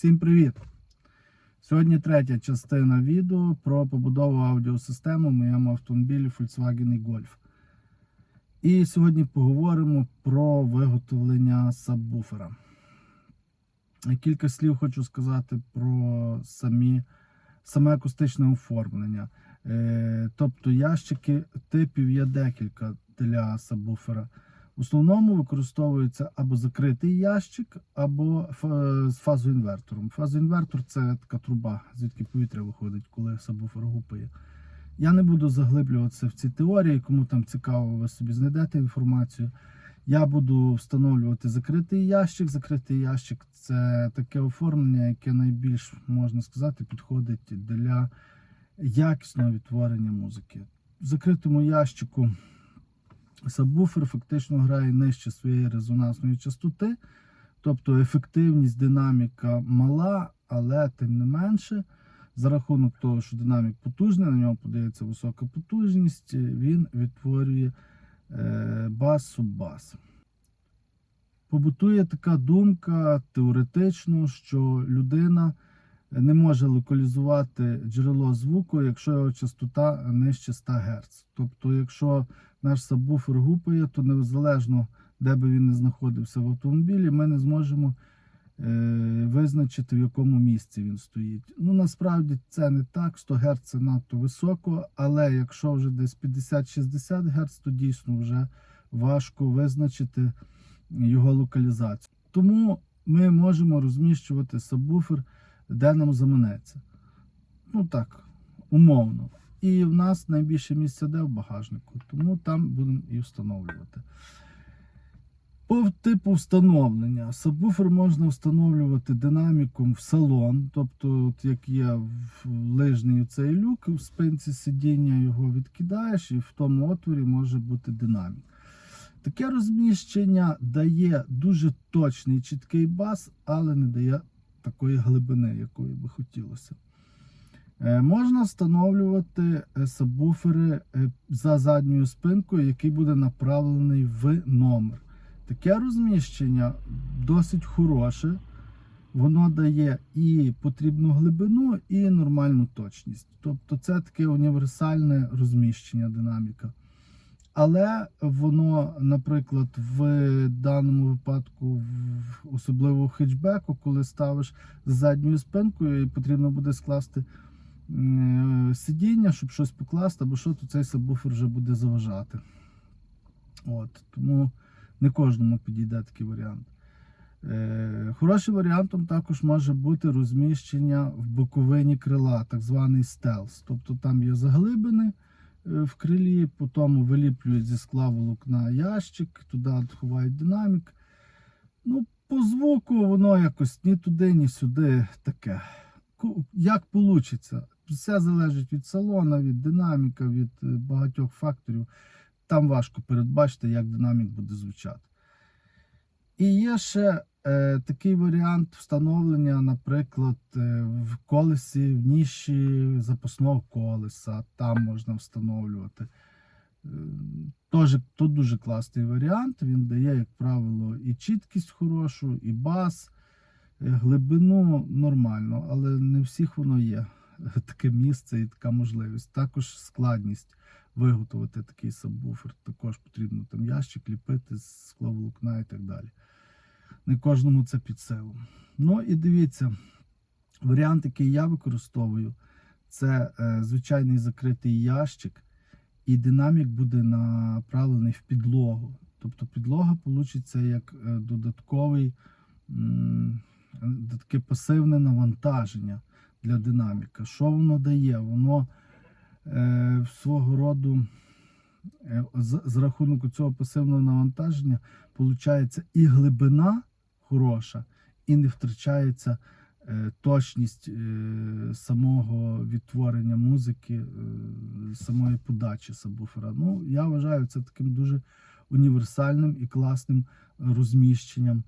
Всім привіт! Сьогодні третя частина відео про побудову аудіосистеми в моєму автомобілі Volkswagen Golf. І сьогодні поговоримо про виготовлення сабвуфера. Кілька слів хочу сказати про самі, саме акустичне оформлення. Е, тобто ящики типів є декілька для сабвуфера. В основному використовується або закритий ящик, або з фазоінвертором. Фазоінвертор це така труба, звідки повітря виходить, коли сабвуфер гупає. Я не буду заглиблюватися в ці теорії, кому там цікаво, ви собі знайдете інформацію. Я буду встановлювати закритий ящик. Закритий ящик це таке оформлення, яке найбільш можна сказати підходить для якісного відтворення музики. В закритому ящику сабвуфер фактично грає нижче своєї резонансної частоти, тобто ефективність динаміка мала, але тим не менше, за рахунок того, що динамік потужний, на нього подається висока потужність, він відтворює е, бас-суббас. Побутує така думка теоретично, що людина не може локалізувати джерело звуку, якщо його частота нижче 100 Гц. Тобто, якщо наш сабвуфер гупає, то незалежно, де би він не знаходився в автомобілі, ми не зможемо е, визначити, в якому місці він стоїть. Ну, насправді це не так, 100 Гц це надто високо, але якщо вже десь 50-60 Гц, то дійсно вже важко визначити його локалізацію. Тому ми можемо розміщувати сабвуфер, де нам заманеться. Ну так, умовно. І в нас найбільше місця де в багажнику, тому там будемо і встановлювати. По типу встановлення. Сабвуфер можна встановлювати динаміком в салон, тобто, от як є в лижний цей люк, в спинці сидіння його відкидаєш, і в тому отворі може бути динамік. Таке розміщення дає дуже точний чіткий бас, але не дає такої глибини, якої би хотілося. Е, Можна встановлювати е, сабвуфери е, за задньою спинкою, який буде направлений в номер. Таке розміщення досить хороше. Воно дає і потрібну глибину, і нормальну точність. Тобто це таке універсальне розміщення динаміка. Але воно, наприклад, в даному випадку, в- особливо в хетчбеку, коли ставиш задньою спинкою і потрібно буде скласти е, сидіння, щоб щось покласти, або що, то цей сабвуфер вже буде заважати. От, тому не кожному підійде такий варіант. Е, Хорошим варіантом також може бути розміщення в боковині крила, так званий стелс. Тобто там є заглибини в крилі, потім виліплюють зі скла волокна ящик, туди ховають динамік. Ну, по звуку воно якось ні туди, ні сюди таке. Як вийде? Все залежить від салона, від динаміка, від е, багатьох факторів. Там важко передбачити, як динамік буде звучати. І є ще е, такий варіант встановлення, наприклад, е, в колесі, в ніші запасного колеса. Там можна встановлювати. Е, Тож, тут дуже класний варіант. Він дає, як правило, і чіткість хорошу, і бас, е, глибину нормально, але не всіх воно є. Таке місце і така можливість. Також складність виготовити такий сабвуфер. Також потрібно там ящик ліпити з скловолокна і так далі. Не кожному це під силу. Ну і дивіться, варіант, який я використовую, це е, звичайний закритий ящик, і динамік буде направлений в підлогу. Тобто підлога вийде як е, додатковий таке пасивне навантаження для динаміка. Що воно дає? Воно е, свого роду е, з, з рахунку цього пасивного навантаження виходить і глибина хороша, і не втрачається е, точність е, самого відтворення музики, е, самої подачі сабвуфера. Ну, я вважаю це таким дуже універсальним і класним розміщенням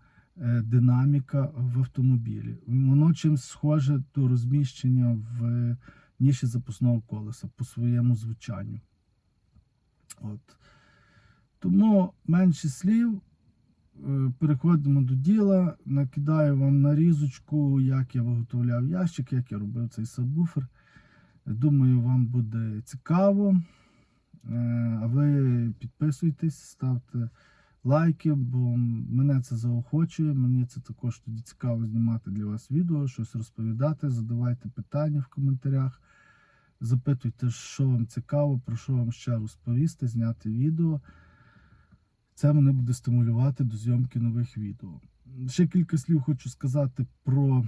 динаміка в автомобілі. Воно чимсь схоже до розміщення в ніші запасного колеса по своєму звучанню. От. Тому менше слів. Е, переходимо до діла. Накидаю вам нарізочку, як я виготовляв ящик, як я робив цей сабвуфер. Думаю, вам буде цікаво. Е, А ви підписуйтесь, ставте лайки, бо мене це заохочує. Мені це також тоді цікаво знімати для вас відео, щось розповідати. Задавайте питання в коментарях. Запитуйте, що вам цікаво, про що вам ще розповісти, зняти відео. Це мене буде стимулювати до зйомки нових відео. Ще кілька слів хочу сказати про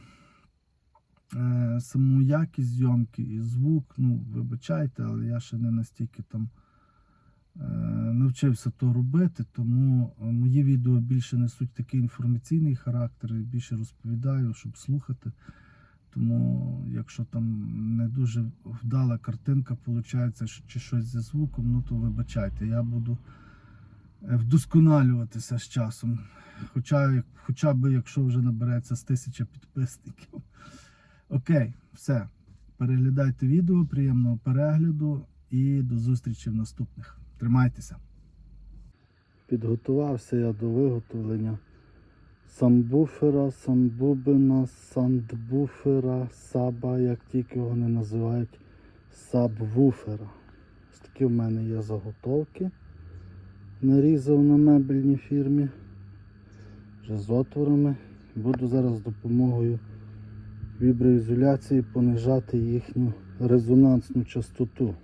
е, саму якість зйомки і звук. Ну, вибачайте, але я ще не настільки там е, навчився то робити, тому е, мої відео більше несуть такий інформаційний характер, і більше розповідаю, щоб слухати. Тому, якщо там не дуже вдала картинка, виходить, чи щось зі звуком, ну то вибачайте, я буду вдосконалюватися з часом. Хоча, хоча б якщо вже набереться з тисяча підписників. Окей, все. Переглядайте відео, приємного перегляду і до зустрічі в наступних. Тримайтеся. Підготувався я до виготовлення самбуфера, самбубина, сандбуфера, саба, як тільки вони називають, сабвуфера. Ось такі в мене є заготовки. Нарізав на мебельній фірмі. Вже з отворами. Буду зараз з допомогою віброізоляції понижати їхню резонансну частоту.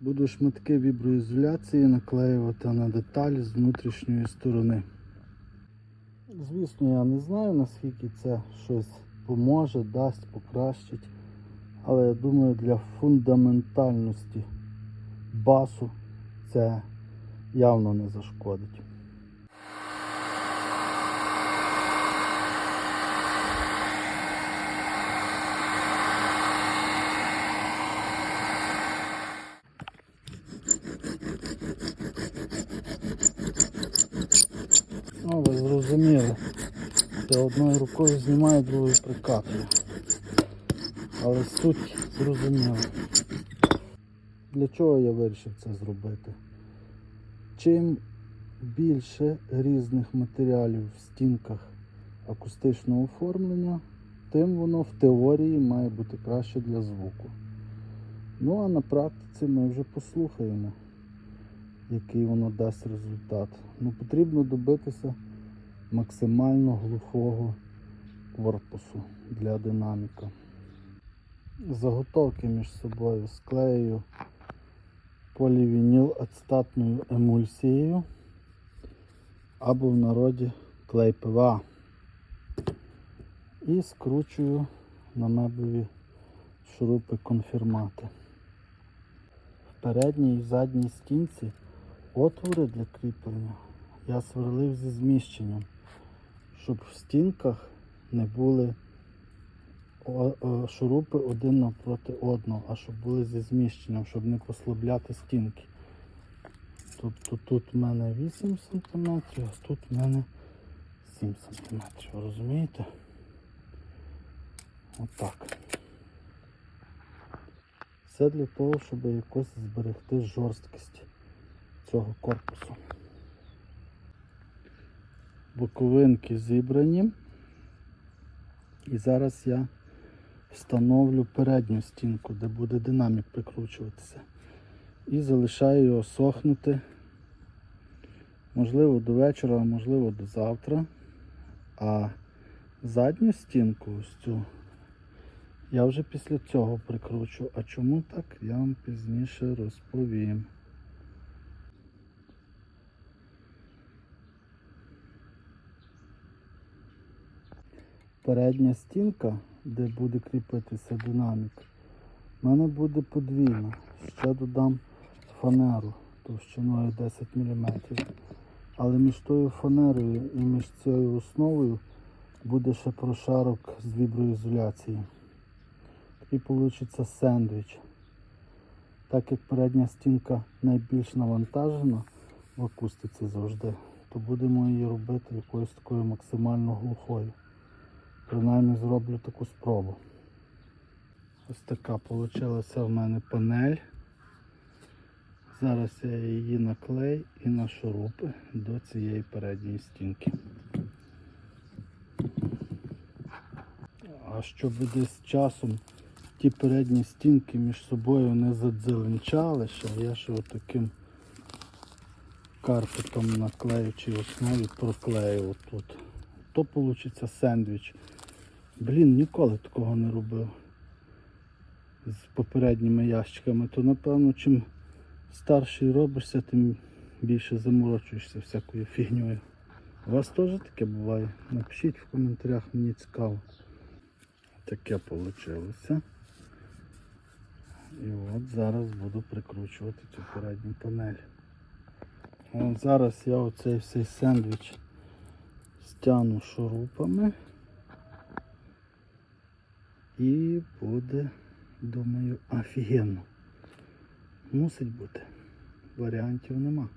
Буду шматки віброізоляції наклеювати на деталі з внутрішньої сторони. Звісно, я не знаю, наскільки це щось поможе, дасть, покращить. Але я думаю, для фундаментальності басу це явно не зашкодить. Ну, ви зрозуміли. Я одною рукою знімаю, другою прикатую. Але суть зрозуміла. Для чого я вирішив це зробити? Чим більше різних матеріалів в стінках акустичного оформлення, тим воно в теорії має бути краще для звуку. Ну а на практиці ми вже послухаємо, який воно дасть результат. Ну, потрібно добитися максимально глухого корпусу для динаміка. Заготовки між собою склею полівініл ацетатною емульсією або в народі клей ПВА. І скручую на меблеві шурупи конфірмати. В передній і задній стінці отвори для кріплення я сверлив зі зміщенням, щоб в стінках не були шурупи один навпроти одного, а щоб були зі зміщенням, щоб не послабляти стінки. Тобто тут в мене 8 см, а тут в мене 7 см. Розумієте? Отак. Все для того, щоб якось зберегти жорсткість цього корпусу. Боковинки зібрані. І зараз я встановлю передню стінку, де буде динамік прикручуватися. І залишаю його сохнути. Можливо до вечора, а можливо до завтра. А задню стінку ось цю я вже після цього прикручу. А чому так, я вам пізніше розповім. Передня стінка, де буде кріпитися динамік, в мене буде подвійна. Ще додам фанеру товщиною 10 мм. Але між тою фанерою і між цією основою буде ще прошарок з віброізоляції. Такий вийде сендвіч. Так як передня стінка найбільш навантажена в акустиці завжди, то будемо її робити якоюсь такою максимально глухою. Принаймні зроблю таку спробу. Ось така вийшла в мене панель Зараз я її наклею і на шурупи до цієї передньої стінки. А щоб десь часом ті передні стінки між собою не задзеленчали, ще я ще отаким карпетом на клеючій основі проклею отут. То вийде сендвіч. Блін, ніколи такого не робив з попередніми ящиками, то напевно чим старший робишся, тим більше заморочуєшся всякою фігньою. У вас теж таке буває? Напишіть в коментарях, мені цікаво. Таке вийшло. І от зараз буду прикручувати цю передню панель. От зараз я оцей всей сендвіч стягну шурупами. І буде, думаю, офігенно. Мусить бути. Варіантів нема.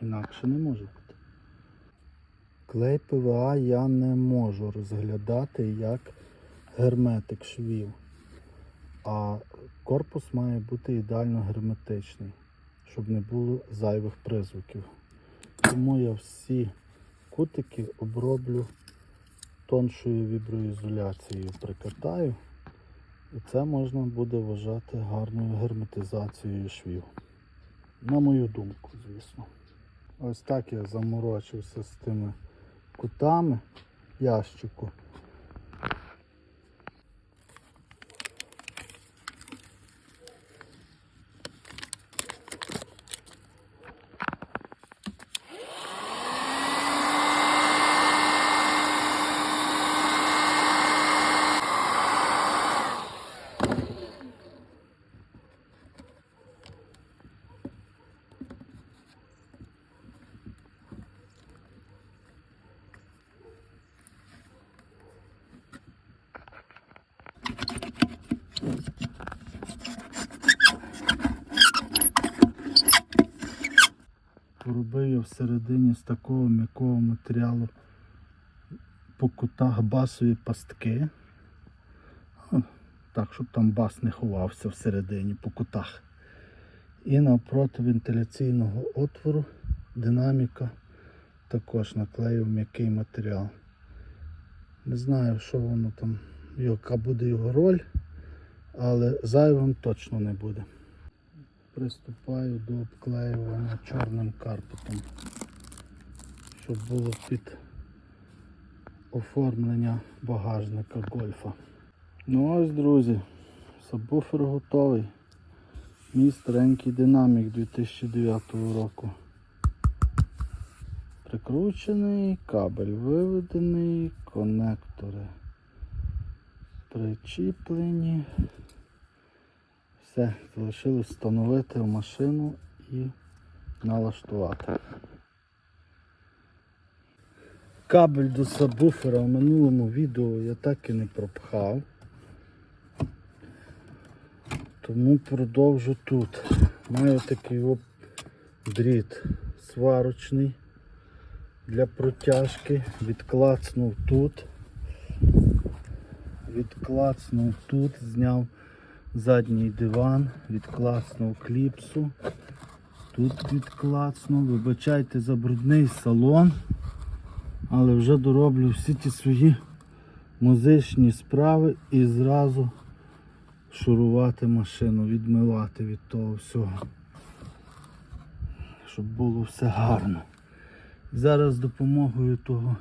Інакше не може бути. Клей ПВА я не можу розглядати як герметик швів. А корпус має бути ідеально герметичний, щоб не було зайвих призвуків. Тому я всі кутики оброблю тоншою віброізоляцією, прикатаю. І це можна буде вважати гарною герметизацією швів. На мою думку, звісно. Ось так я заморочився з тими кутами ящику. Поробив я всередині з такого м'якого матеріалу по кутах басові пастки. Так, щоб там бас не ховався всередині по кутах. І навпроти вентиляційного отвору динаміка також наклеїв м'який матеріал. Не знаю, що воно там, яка буде його роль, але зайвим точно не буде приступаю до обклеювання чорним карпетом, щоб було під оформлення багажника гольфа. Ну ось, друзі, сабвуфер готовий. Мій старенький динамік 2009 року. Прикручений, кабель виведений, конектори причіплені. Все, залишилось встановити в машину і налаштувати. Кабель до сабвуфера в минулому відео я так і не пропхав. Тому продовжу тут. Маю такий оп дріт сварочний для протяжки. Відклацнув тут. Відклацнув тут, зняв задній диван, відклацнув кліпсу. Тут відклацнув. Вибачайте за брудний салон. Але вже дороблю всі ті свої музичні справи і зразу шурувати машину, відмивати від того всього. Щоб було все гарно. Зараз з допомогою того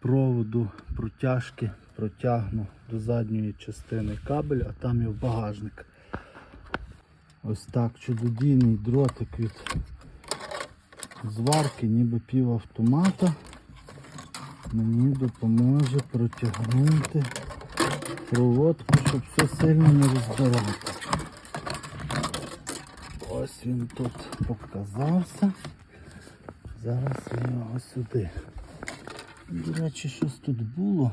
проводу протяжки протягну до задньої частини кабель, а там є в багажник. Ось так чудодійний дротик від зварки, ніби півавтомата. Мені допоможе протягнути проводку, щоб все сильно не розбирати. Ось він тут показався. Зараз я його сюди. До речі, щось тут було.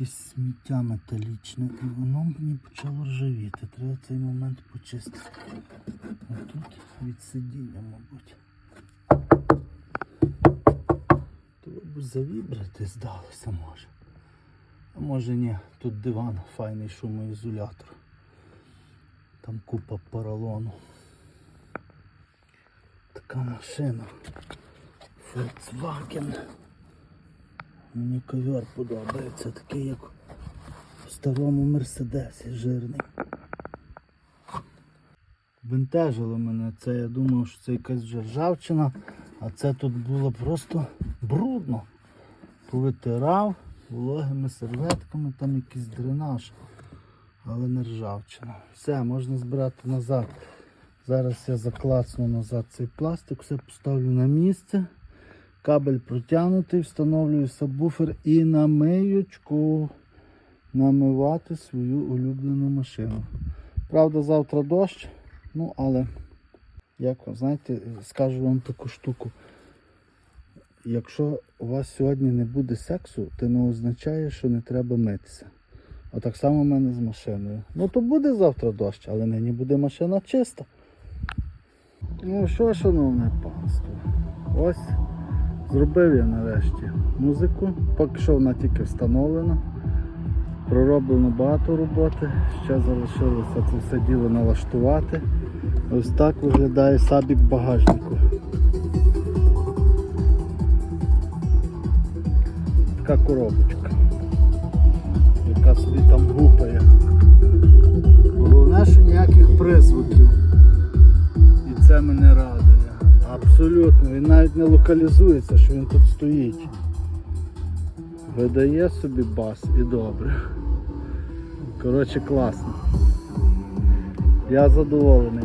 Якесь сміття металічне і воно мені почало ржавіти. Треба цей момент почистити. А тут від сидіння, мабуть. Б завібрати здалося може. А може ні, тут диван, файний шумоізолятор. Там купа поролону. така машина. Volkswagen. Мені ковер подобається, такий як в старому Мерседесі жирний. Бентежило мене це, я думав, що це якась ржавчина, а це тут було просто брудно. Повитирав вологими серветками, там якийсь дренаж, але не ржавчина. Все, можна збирати назад. Зараз я заклацну назад цей пластик, все поставлю на місце. Кабель протягнутий, встановлюю сабвуфер і на миючку намивати свою улюблену машину. Правда, завтра дощ, ну але, як знаєте, скажу вам таку штуку. Якщо у вас сьогодні не буде сексу, це не означає, що не треба митися. А так само в мене з машиною. Ну то буде завтра дощ, але нині буде машина чиста. Ну що, шановне панство, ось зробив я нарешті музику. Поки що вона тільки встановлена. Пророблено багато роботи. Ще залишилося це все діло налаштувати. Ось так виглядає сабік багажнику. Така коробочка, яка собі там гупає. Головне, що ніяких призвуків. І це мене радує. Абсолютно, він навіть не локалізується, що він тут стоїть. Видає собі бас і добре. Коротше, класно. Я задоволений.